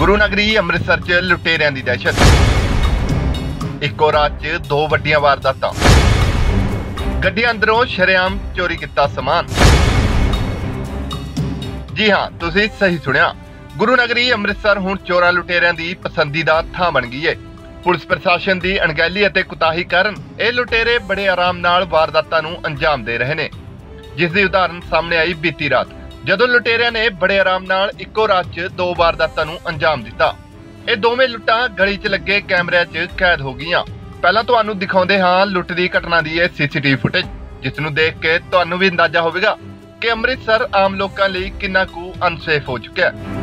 ਗੁਰੂ ਨਗਰੀ ਅੰਮ੍ਰਿਤਸਰ 'ਚ ਲੁਟੇਰਿਆਂ ਦੀ ਦਹਿਸ਼ਤ। ਇੱਕੋ ਰਾਤ 'ਚ ਦੋ ਵੱਡੀਆਂ ਵਾਰਦਾਤਾਂ। ਗੱਡੀਆਂ ਅੰਦਰੋਂ ਸ਼ਰੇਆਮ ਚੋਰੀ ਕੀਤਾ ਸਮਾਨ। ਜੀ ਹਾਂ, ਤੁਸੀਂ ਸਹੀ ਸੁਣਿਆ। ਗੁਰੂ ਨਗਰੀ ਅੰਮ੍ਰਿਤਸਰ ਹੁਣ ਚੋਰਾਂ ਲੁਟੇਰਿਆਂ ਦੀ ਪਸੰਦੀਦਾ ਥਾਂ ਬਣ ਗਈ ਹੈ ਪੁਲਿਸ ਪ੍ਰਸ਼ਾਸਨ ਦੀ ਅਣਗਹਿਲੀ ਅਤੇ ਕੁਤਾਹੀ ਕਾਰਨ ਇਹ ਲੁਟੇਰੇ ਬੜੇ ਆਰਾਮ ਨਾਲ ਵਾਰਦਾਤਾਂ ਨੂੰ ਅੰਜਾਮ ਦੇ ਰਹੇ ਨੇ। ਜਿਸ ਦੀ ਉਦਾਹਰਨ ਸਾਹਮਣੇ ਆਈ ਬੀਤੀ ਰਾਤ। ਜਦੋਂ ਲੁਟੇਰਿਆਂ ਨੇ ਬੜੇ ਆਰਾਮ ਨਾਲ ਇੱਕੋ ਰਾਤ 'ਚ ਦੋ ਵਾਰਦਾਤਾਂ ਨੂੰ ਅੰਜਾਮ ਦਿੱਤਾ, ਇਹ ਦੋਵੇਂ ਲੁੱਟਾਂ ਗਲੀ 'ਚ ਲੱਗੇ ਕੈਮਰਿਆਂ 'ਚ ਕੈਦ ਹੋ ਗਈਆਂ। ਪਹਿਲਾਂ ਤੁਹਾਨੂੰ ਦਿਖਾਉਂਦੇ ਹਾਂ ਲੁੱਟ ਦੀ ਘਟਨਾ ਦੀ ਇਹ ਸੀਸੀਟੀਵੀ ਫੁਟੇਜ, ਜਿਸ ਨੂੰ ਦੇਖ ਕੇ ਤੁਹਾਨੂੰ ਵੀ ਅੰਦਾਜ਼ਾ ਹੋਵੇਗਾ ਕਿ ਅੰਮ੍ਰਿਤਸਰ ਆਮ ਲੋਕਾਂ ਲਈ ਕਿੰਨਾ ਕੁ ਅਨਸੇਫ ਹੋ ਚੁੱਕਿਆ ਹੈ।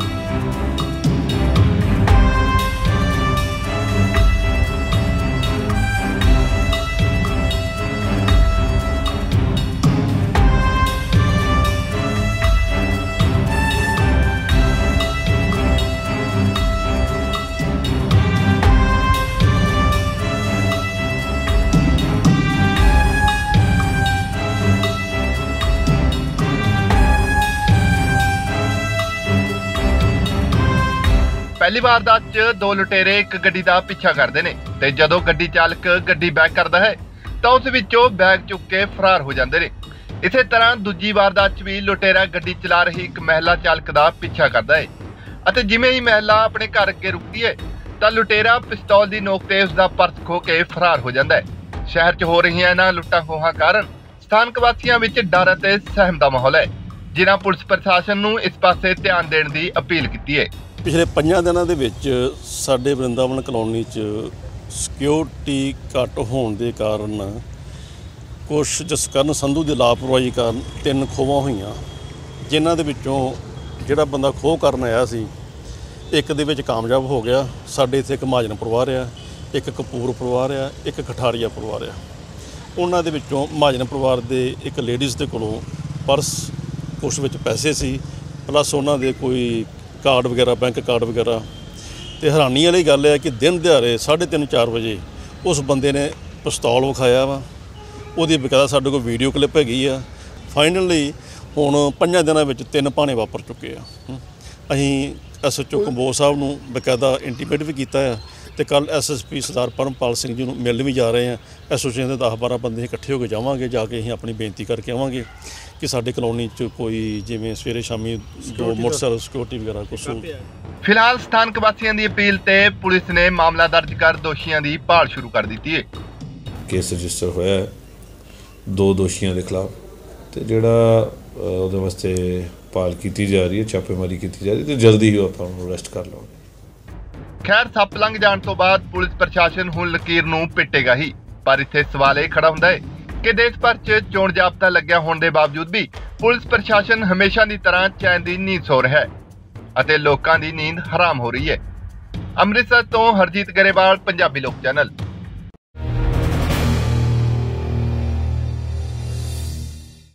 ਪਹਿਲੀ ਵਾਰਦਾਤ 'ਚ ਦੋ ਲੁਟੇਰੇ ਇੱਕ ਗੱਡੀ ਦਾ ਪਿੱਛਾ ਕਰਦੇ ਨੇ ਤੇ ਜਦੋਂ ਗੱਡੀ ਚਾਲਕ ਗੱਡੀ ਬੈਕ ਕਰਦਾ ਹੈ, ਤਾਂ ਉਸ ਵਿੱਚੋਂ ਬੈਗ ਚੁੱਕ ਕੇ ਫਰਾਰ ਹੋ ਜਾਂਦੇ ਨੇ। ਇਸੇ ਤਰ੍ਹਾਂ ਦੂਜੀ ਵਾਰਦਾਤ 'ਚ ਵੀ ਲੁਟੇਰਾ ਗੱਡੀ ਚਲਾ ਰਹੀ ਇੱਕ ਮਹਿਲਾ ਚਾਲਕ ਦਾ ਪਿੱਛਾ ਕਰਦਾ ਹੈ। ਅਤੇ ਜਿਵੇਂ ਹੀ ਮਹਿਲਾ ਆਪਣੇ ਘਰ ਅੱਗੇ ਰੁਕਦੀ ਹੈ, ਤਾਂ ਲੁਟੇਰਾ ਪਿਸਤੌਲ ਦੀ ਨੋਕ ਤੇ ਉਸ ਦਾ ਪਰਸ ਖੋ ਕੇ ਫਰਾਰ ਹੋ ਜਾਂਦਾ ਹੈ। ਸ਼ਹਿਰ 'ਚ ਹੋ ਰਹੀਆਂ ਇਹਨਾਂ ਲੁੱਟਾਂ ਖੋਹਾਂ ਕਾਰਨ ਸਥਾਨਕ ਵਾਸੀਆਂ ਵਿੱਚ ਡਰ ਅਤੇ ਸਹਿਮ ਦਾ ਮਾਹੌਲ ਹੈ, ਜਿਨ੍ਹਾਂ ਪੁਲਿਸ ਪ੍ਰਸ਼ਾਸਨ ਨੂੰ ਇਸ ਪਾਸੇ ਧਿਆਨ ਦੇਣ ਦੀ ਅਪੀਲ ਕੀਤੀ ਹੈ। ਪਿਛਲੇ ਪੰਜਾਂ ਦਿਨਾਂ ਦੇ ਵਿੱਚ ਸਾਡੇ ਬ੍ਰਿੰਦਾਵਨ ਕਲੋਨੀ 'ਚ ਸਿਕਿਉਰਿਟੀ ਘੱਟ ਹੋਣ ਦੇ ਕਾਰਨ ਕੁਛ ਜਸਕਰਨ ਸੰਧੂ ਦੀ ਲਾਪਰਵਾਹੀ ਕਾਰਨ ਤਿੰਨ ਖੋਵਾਂ ਹੋਈਆਂ, ਜਿਨ੍ਹਾਂ ਦੇ ਵਿੱਚੋਂ ਜਿਹੜਾ ਬੰਦਾ ਖੋਹ ਕਰਨ ਆਇਆ ਸੀ, ਇੱਕ ਦੇ ਵਿੱਚ ਕਾਮਯਾਬ ਹੋ ਗਿਆ। ਸਾਡੇ ਇੱਥੇ ਇੱਕ ਮਹਾਜਨ ਪਰਿਵਾਰ ਆ, ਇੱਕ ਕਪੂਰ ਪਰਿਵਾਰ ਆ, ਇੱਕ ਖਠਾਰੀਆ ਪਰਿਵਾਰ ਆ। ਉਹਨਾਂ ਦੇ ਵਿੱਚੋਂ ਮਹਾਜਨ ਪਰਿਵਾਰ ਦੇ ਇੱਕ ਲੇਡੀਜ਼ ਦੇ ਕੋਲੋਂ ਪਰਸ ਉਸ ਵਿੱਚ ਪੈਸੇ ਸੀ ਪਲੱਸ ਉਹਨਾਂ ਦੇ ਕੋਈ ਕਾਰਡ ਵਗੈਰਾ, ਬੈਂਕ ਕਾਰਡ ਵਗੈਰਾ। ਤੇ ਹੈਰਾਨੀ ਵਾਲੀ ਗੱਲ ਹੈ ਕਿ ਦਿਨ ਦਿਹਾੜੇ 3:30 4 ਵਜੇ ਉਸ ਬੰਦੇ ਨੇ ਪਿਸਤੌਲ ਵਿਖਾਇਆ ਵਾ। ਉਹਦੀ ਬਕਾਇਦਾ ਸਾਡੇ ਕੋਲ ਵੀਡੀਓ ਕਲਿੱਪ ਹੈਗੀ ਆ। ਫਾਈਨਲੀ ਹੁਣ ਪੰਜਾਂ ਦਿਨਾਂ ਵਿੱਚ ਤਿੰਨ ਭਾਣੇ ਵਾਪਰ ਚੁੱਕੇ ਆ। ਹਮ। ਅਸੀਂ ਐਸਐਚਓ ਕੰਬੋ ਸਾਹਿਬ ਨੂੰ ਬਕਾਇਦਾ ਇੰਟੀਮੇਟ ਵੀ ਕੀਤਾ ਆ। ਤੇ ਕੱਲ ਐਸਐਸਪੀ ਸਰਦਾਰ ਪਰਮਪਾਲ ਸਿੰਘ ਜੀ ਨੂੰ ਮਿਲਣ ਵੀ ਜਾ ਰਹੇ ਆ ਐਸੋਸੀਏਸ਼ਨ ਦੇ 10 12 ਬੰਦੇ ਇਕੱਠੇ ਹੋ ਕੇ ਜਾਵਾਂਗੇ ਜਾ ਕੇ ਅਸੀਂ ਆਪਣੀ ਬੇਨਤੀ ਕਰਕੇ ਆਵਾਂਗੇ ਕਿ ਸਾਡੇ ਕਲੋਨੀ 'ਚ ਕੋਈ ਜਿਵੇਂ ਸਵੇਰੇ ਸ਼ਾਮੀ ਦੋ ਮੋਟਰਸਾਈਕਲ ਸਿਕਿਉਰਿਟੀ ਵਗੈਰਾ ਕੁਛ ਫਿਲਹਾਲ ਸਥਾਨਕ ਵਾਸੀਆਂ ਦੀ ਅਪੀਲ ਤੇ ਪੁਲਿਸ ਨੇ ਮਾਮਲਾ ਦਰਜ ਕਰ ਦੋਸ਼ੀਆਂ ਦੀ ਭਾਲ ਸ਼ੁਰੂ ਕਰ ਦਿੱਤੀ ਹੈ। ਕੇਸ ਰਜਿਸਟਰ ਹੋਇਆ ਹੈ। ਦੋ ਦੋਸ਼ੀਆਂ ਦੇ ਖਿਲਾਫ ਤੇ ਜਿਹੜਾ ਉਹਦੇ ਵਾਸਤੇ ਭਾਲ ਕੀਤੀ ਜਾ ਰਹੀ ਹੈ ਛਾਪੇਮਾਰੀ ਕੀਤੀ ਜਾ ਰਹੀ ਹੈ ਤੇ ਜਲਦੀ ਹੀ ਉਹ ਆਪਾਂ ਨੂੰ ਅਰੈਸਟ ਕਰ ਲਵਾਂਗੇ। ਖੈਰ ਸੱਪ ਲੰਘ ਜਾਣ ਤੋਂ ਬਾਅਦ ਪੁਲਿਸ ਪ੍ਰਸ਼ਾਸਨ ਹੁਣ ਲਕੀਰ ਨੂੰ ਪਿੱਟੇਗਾ ਹੀ। ਪਰ ਇੱਥੇ ਸਵਾਲ ਇਹ ਖੜਾ ਹੁੰਦਾ ਹੈ ਕਿ ਦੇਸ਼ ਭਰ 'ਚ ਚੋਣ ਜਾਬਤਾ ਲੱਗਿਆ ਹੋਣ ਦੇ ਬਾਵਜੂਦ ਵੀ ਪੁਲਿਸ ਪ੍ਰਸ਼ਾਸਨ ਹਮੇਸ਼ਾ ਦੀ ਤਰ੍ਹਾਂ ਚੈਨ ਦੀ ਨੀਂਦ ਸੋ ਰਿਹਾ ਹੈ ਅਤੇ ਲੋਕਾਂ ਦੀ ਨੀਂਦ ਹਰਾਮ ਹੋ ਰਹੀ ਹੈ। ਅੰਮ੍ਰਿਤਸਰ ਤੋਂ ਹਰਜੀਤ ਗਰੇਵਾਲ, ਪੰਜਾਬੀ ਲੋਕ ਚੈਨਲ।